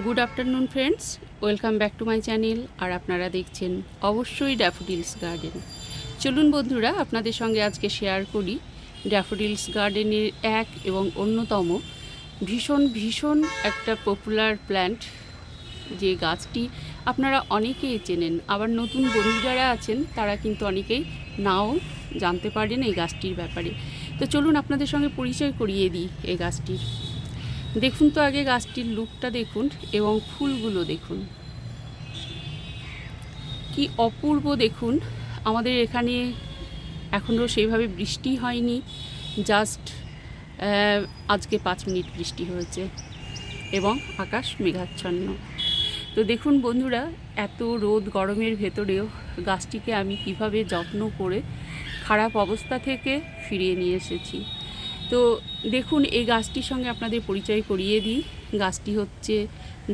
Good afternoon friends welcome back to my channel আর আপনারা দেখছেন অবশ্যই ড্যাফোডিলস গার্ডেন চলুন বন্ধুরা, আপনাদের সঙ্গে আজকে শেয়ার করি ড্যাফোডিলস গার্ডেনের এক এবং অন্যতম ভীষণ ভীষণ একটা পপুলার প্ল্যান্ট যে গাছটি আপনারা অনেকেই চেনেন। আবার নতুন বন্ধু যারা আছেন, তারা কিন্তু অনেকেই নাও জানতে পারেন এই গাছটির ব্যাপারে। তো চলুন আপনাদের সঙ্গে পরিচয় করিয়ে দিই এই গাছটির। দেখুন তো আগে গাছটির লুকটা দেখুন এবং ফুলগুলো দেখুন। কি অপূর্ব দেখুন, আমাদের এখানে এখনও সেইভাবে বৃষ্টি হয়নি, জাস্ট আজকে পাঁচ মিনিট বৃষ্টি হয়েছে এবং আকাশ মেঘাচ্ছন্ন। তো দেখুন বন্ধুরা, এত রোদ গরমের ভেতরেও গাছটিকে আমি কীভাবে যত্ন করে খারাপ অবস্থা থেকে ফিরিয়ে নিয়ে এসেছি। তো দেখুন, এই গাছটির সঙ্গে আপনাদের পরিচয় করিয়ে দিই। গাছটি হচ্ছে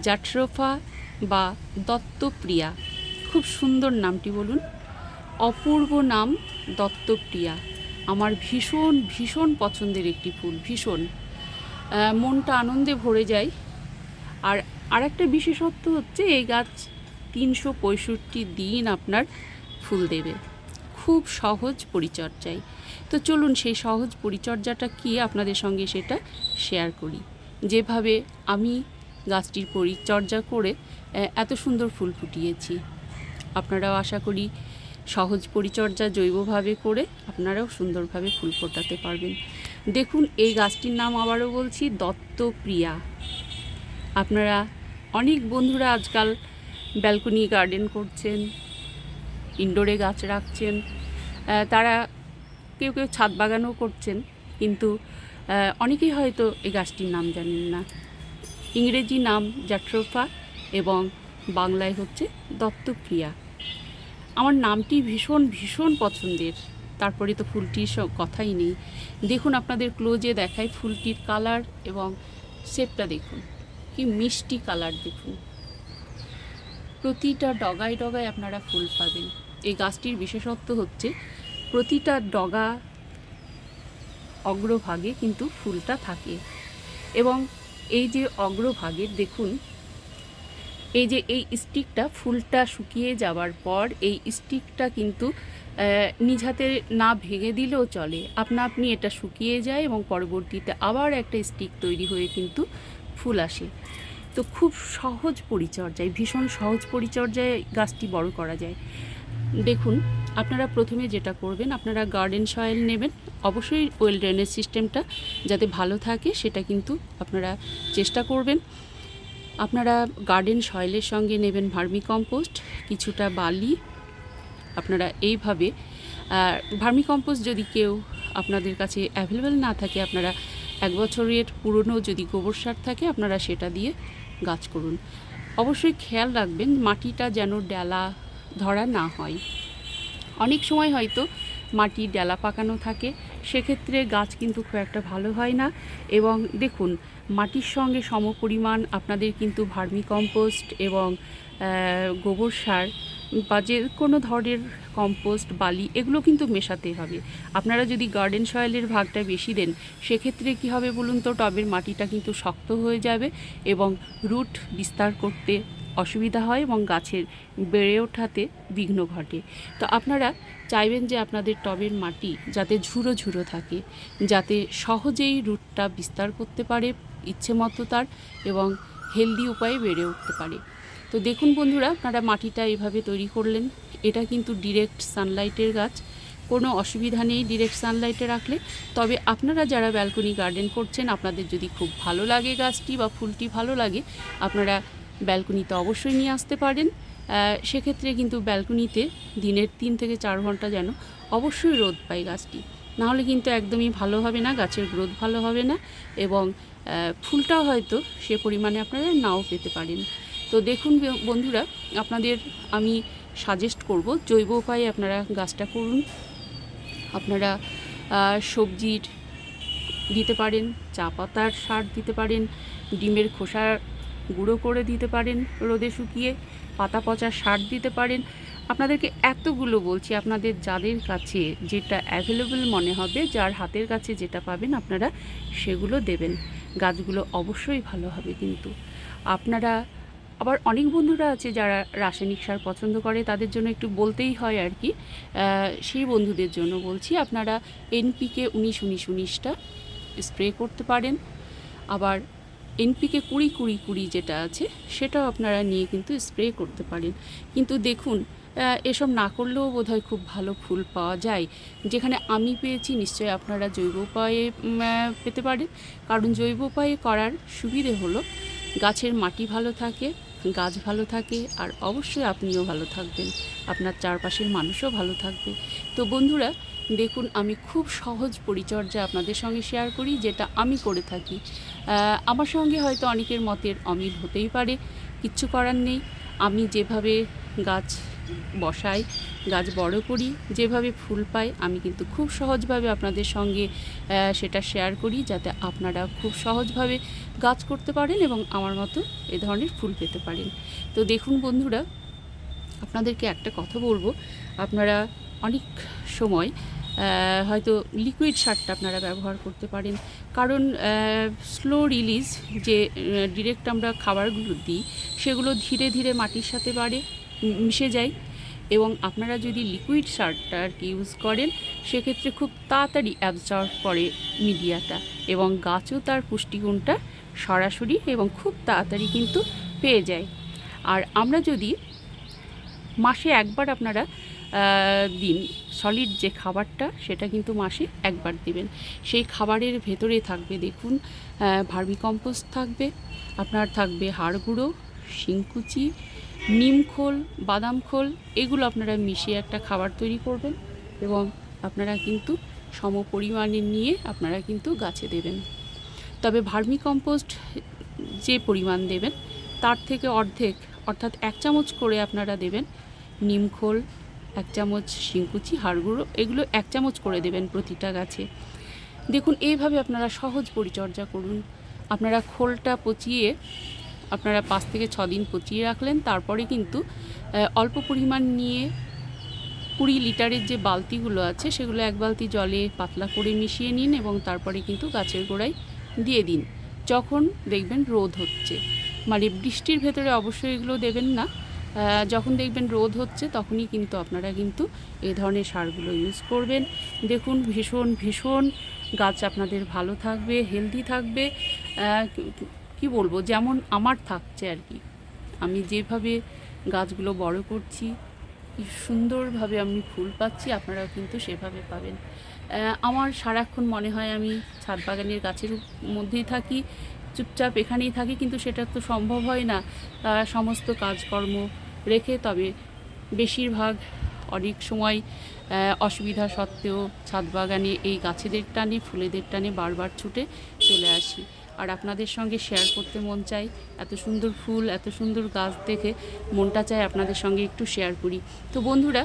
জাটরোফা বা দত্তপ্রিয়া। খুব সুন্দর নামটি বলুন। অপূর্ব নাম দত্তপ্রিয়া। আমার ভীষণ ভীষণ পছন্দের একটি ফুল, ভীষণ। মনটা আনন্দে ভরে যায়। আর আরেকটা বিশেষত্ব হচ্ছে, এই গাছ তিনশো পঁয়ষট্টি দিন আপনার ফুল দেবে। খুব সহজ পরিচর্যায়। তো চলুন সেই সহজ পরিচর্যাটা কি আপনাদের সঙ্গে সেটা শেয়ার করি। যেভাবে আমি গাছটির পরিচর্যা করে এত সুন্দর ফুল ফুটিয়েছি। আপনারাও আশা করি সহজ পরিচর্যা জৈবভাবে করে আপনারাও সুন্দরভাবে ফুল ফোটাতে পারবেন। দেখুন, এই গাছটির নাম আবারও বলছি, দত্তপ্রিয়া। আপনারা অনেক বন্ধুরা আজকাল ব্যালকনি গার্ডেন করছেন ইনডোরে গাছ রাখছেন তারা কেউ কেউ ছাদ বাগানও করছেন, কিন্তু অনেকেই হয়তো এই গাছটির নাম জানেন না। ইংরেজি নাম জাট্রোফা এবং বাংলায় হচ্ছে দত্তপ্রিয়া আমার নামটি ভীষণ ভীষণ পছন্দের। তারপরে তো ফুলটির কথাই নেই। দেখুন আপনাদের ক্লোজে দেখায় ফুলটির কালার এবং শেপটা দেখুন। কি মিষ্টি কালার দেখুন। প্রতিটা ডগায় ডগায় আপনারা ফুল পাবেন। এই গাছটির বিশেষত্ব হচ্ছে প্রতিটা ডগা অগ্রভাগে কিন্তু ফুলটা থাকে। এবং এই যে অগ্রভাগে, দেখুন, এই যে এই স্টিকটা ফুলটা শুকিয়ে যাওয়ার পর এই স্টিকটা কিন্তু নিজ হাতে না ভেঙে দিলেও চলে। আপনা আপনি এটা শুকিয়ে যায় এবং পরবর্তীতে আবার একটা স্টিক তৈরি হয়ে কিন্তু ফুল আসে। তো খুব সহজ পরিচর্যায়, ভীষণ সহজ পরিচর্যায় গাছটি বড় করা যায়। দেখুন, আপনারা প্রথমে যেটা করবেন, আপনারা গার্ডেন সয়েল নেবেন। অবশ্যই ওয়েল ড্রেনেজ সিস্টেমটা যাতে ভালো থাকে, সেটা কিন্তু আপনারা চেষ্টা করবেন। আপনারা গার্ডেন সয়েলের সঙ্গে নেবেন ভার্মি কম্পোস্ট কিছুটা বালি। আপনারা এইভাবে ভার্মি কম্পোস্ট যদি কেউ আপনাদের কাছে অ্যাভেলেবেল না থাকে, আপনারা এক বছরের পুরনো যদি গোবর সার থাকে, আপনারা সেটা দিয়ে গাছ করুন। অবশ্যই খেয়াল রাখবেন, মাটিটা যেন ডেলা ধরা না হয়। অনেক সময় হয়তো মাটি ডেলা পাকানো থাকে, সেক্ষেত্রে গাছ কিন্তু খুব একটা ভালো হয় না। এবং দেখুন, মাটির সঙ্গে সমপরিমাণ আপনাদের কিন্তু ভার্মি কম্পোস্ট এবং গোবর সার বা যে কোনো ধরনের কম্পোস্ট, বালি এগুলো কিন্তু মেশাতে হবে। আপনারা যদি গার্ডেন সয়েলের ভাগটা বেশি দেন, সেক্ষেত্রে কি হবে বলুন তো, টবের মাটিটা কিন্তু শক্ত হয়ে যাবে এবং রুট বিস্তার করতে অসুবিধা হয় এবং গাছের বেড়ে ওঠাতে বিঘ্ন ঘটে। তো আপনারা চাইবেন যে আপনাদের টবের মাটি যাতে ঝুরো ঝুরো থাকে, যাতে সহজেই রুটটা বিস্তার করতে পারে ইচ্ছে মতো তার এবং হেলদি উপায়ে বেড়ে উঠতে পারে। তো দেখুন বন্ধুরা, আপনারা মাটিটা এভাবে তৈরি করলেন। এটা কিন্তু ডিরেক্ট সানলাইটের গাছ। কোনো অসুবিধা নেই ডিরেক্ট সানলাইটে রাখলে। তবে আপনারা যারা ব্যালকনি গার্ডেন করছেন, আপনাদের যদি খুব ভালো লাগে গাছটি বা ফুলটি ভালো লাগে, আপনারা ব্যালকনিতে অবশ্যই নিয়ে আসতে পারেন। সেক্ষেত্রে কিন্তু ব্যালকনিতে দিনের তিন থেকে চার ঘণ্টা যেন অবশ্যই রোদ পায় গাছটি। নাহলে কিন্তু একদমই ভালো হবে না, গাছের গ্রোথ ভালো হবে না এবং ফুলটাও হয়তো সে পরিমাণে আপনারা নাও পেতে পারেন। তো দেখুন বন্ধুরা, আপনাদের আমি সাজেস্ট করব, জৈব উপায়ে আপনারা গাছটা করুন। আপনারা সবজির দিতে পারেন, চা পাতার সার দিতে পারেন, ডিমের খোসা গুঁড়ো করে দিতে পারেন, রোদে শুকিয়ে পাতা পচা সার দিতে পারেন। আপনাদেরকে এতগুলো বলছি, আপনাদের যাদের কাছে যেটা অ্যাভেলেবল মনে হবে, যার হাতের কাছে যেটা পাবেন, আপনারা সেগুলো দেবেন। গাছগুলো অবশ্যই ভালো হবে কিন্তু। আপনারা, আবার অনেক বন্ধুরা আছে যারা রাসায়নিক সার পছন্দ করে, তাদের জন্য একটু বলতেই হয় আর কি। সেই বন্ধুদের জন্য বলছি, আপনারা এনপিকে উনিশ উনিশ উনিশটা স্প্রে করতে পারেন। আবার এনপিকে কুড়ি কুড়ি কুড়ি যেটা আছে, সেটাও আপনারা নিয়ে কিন্তু স্প্রে করতে পারেন। কিন্তু দেখুন এসব না করলেও বোধহয় খুব ভালো ফুল পাওয়া যায়। যেখানে আমি পেয়েছি, নিশ্চয়ই আপনারা জৈব উপায়ে পেতে পারেন। কারণ জৈব উপায়ে করার সুবিধে হলো, গাছের মাটি ভালো থাকে, গাছ ভালো থাকে, আর অবশ্যই আপনিও ভালো থাকবেন। আপনার চারপাশের মানুষও ভালো থাকবে। তো বন্ধুরা দেখুন, আমি খুব সহজ পরিচর্যা আপনাদের সঙ্গে শেয়ার করি, যেটা আমি করে থাকি। আমার সঙ্গে হয়তো অনেকের মতের অমিল হতেই পারে, কিচ্ছু করার নেই। আমি যেভাবে গাছ বসাই, গাছ বড় করি, যেভাবে ফুল পাই, আমি কিন্তু খুব সহজভাবে আপনাদের সঙ্গে সেটা শেয়ার করি, যাতে আপনারা খুব সহজভাবে গাছ করতে পারেন এবং আমার মতো এ ধরনের ফুল পেতে পারেন। তো দেখুন বন্ধুরা, আপনাদেরকে একটা কথা বলব। আপনারা অনেক সময় হয়তো লিকুইড সারটা আপনারা ব্যবহার করতে পারেন। কারণ স্লো রিলিজ যে ডিরেক্ট আমরা খাবারগুলো দিই, সেগুলো ধীরে ধীরে মাটির সাথে বাড়ে মিশে যায়। এবং আপনারা যদি লিকুইড সারটা আর কি ইউজ করেন, সেক্ষেত্রে খুব তাড়াতাড়ি অ্যাবজর্ব করে মিডিয়াটা এবং গাছও তার পুষ্টিগুণটা সরাসরি এবং খুব তাড়াতাড়ি কিন্তু পেয়ে যায়। আর আমরা যদি মাসে একবার আপনারা দিন। সলিড যে খাবারটা, সেটা কিন্তু মাসে একবার দিবেন। সেই খাবারের ভেতরে থাকবে দেখুন ভার্মি কম্পোস্ট থাকবে, আপনার থাকবে হাড় গুঁড়ো, শিংকুচি নিমখোল বাদাম খোল, এগুলো আপনারা মিশিয়ে একটা খাবার তৈরি করবেন এবং আপনারা কিন্তু সম পরিমাণে নিয়ে আপনারা কিন্তু গাছে দেবেন। তবে ভার্মি কম্পোস্ট যে পরিমাণ দেবেন, তার থেকে অর্ধেক, অর্থাৎ এক চামচ করে আপনারা দেবেন নিমখোল এক চামচ শিংকুচি, হাড়গুঁড়ো, এগুলো এক চামচ করে দেবেন প্রতিটা গাছে। দেখুন, এইভাবে আপনারা সহজ পরিচর্যা করুন। আপনারা খোলটা পচিয়ে, আপনারা পাঁচ থেকে ছ দিন পচিয়ে রাখলেন, তারপরে কিন্তু অল্প পরিমাণ নিয়ে কুড়ি লিটারের যে বালতিগুলো আছে, সেগুলো এক বালতি জলে পাতলা করে মিশিয়ে নিন এবং তারপরে কিন্তু গাছের গোড়ায় দিয়ে দিন। যখন দেখবেন রোদ হচ্ছে। মানে বৃষ্টির ভেতরে অবশ্যই এগুলো দেবেন না। যখন দেখবেন রোদ হচ্ছে, তখনই কিন্তু আপনারা কিন্তু এই ধরনের সারগুলো ইউজ করবেন। দেখুন, ভীষণ ভীষণ গাছ আপনাদের ভালো থাকবে হেলদি থাকবে। কি- বলব? যেমন আমার থাকছে আর কি। আমি যেভাবে গাছগুলো বড় করছি সুন্দরভাবে আমি ফুল পাচ্ছি, আপনারাও কিন্তু সেভাবে পাবেন। আমার সারাক্ষণ মনে হয় আমি ছাদ বাগানের গাছের মধ্যেই থাকি। চুপচাপ এখানেই থাকি, কিন্তু সেটা তো সম্ভব হয় না। তারা সমস্ত কাজকর্ম রেখে, তবে বেশিরভাগ অনেক সময় অসুবিধা সত্ত্বেও ছাদ বাগানে এই গাছেদের টানে, ফুলেদের টানে বারবার ছুটে চলে আসি। আর আপনাদের সঙ্গে শেয়ার করতে মন চাই। এত সুন্দর ফুল, এত সুন্দর গাছ দেখে মনটা চায় আপনাদের সঙ্গে একটু শেয়ার করি। তো বন্ধুরা,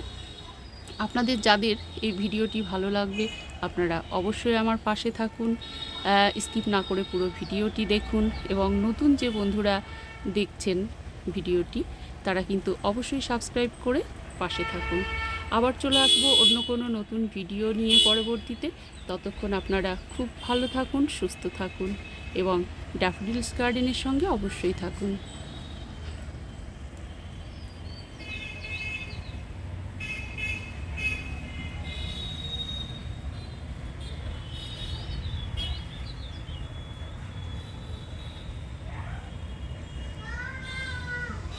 আপনাদের যাদের এই ভিডিওটি ভালো লাগবে, আপনারা অবশ্যই আমার পাশে থাকুন। স্কিপ না করে পুরো ভিডিওটি দেখুন এবং নতুন যে বন্ধুরা দেখছেন ভিডিওটি, তারা কিন্তু অবশ্যই সাবস্ক্রাইব করে পাশে থাকুন। আবার চলে আসব অন্য কোনো নতুন ভিডিও নিয়ে পরবর্তীতে। ততক্ষণ আপনারা খুব ভালো থাকুন, সুস্থ থাকুন এবং ড্যাফডিলস গার্ডেনের সঙ্গে অবশ্যই থাকুন।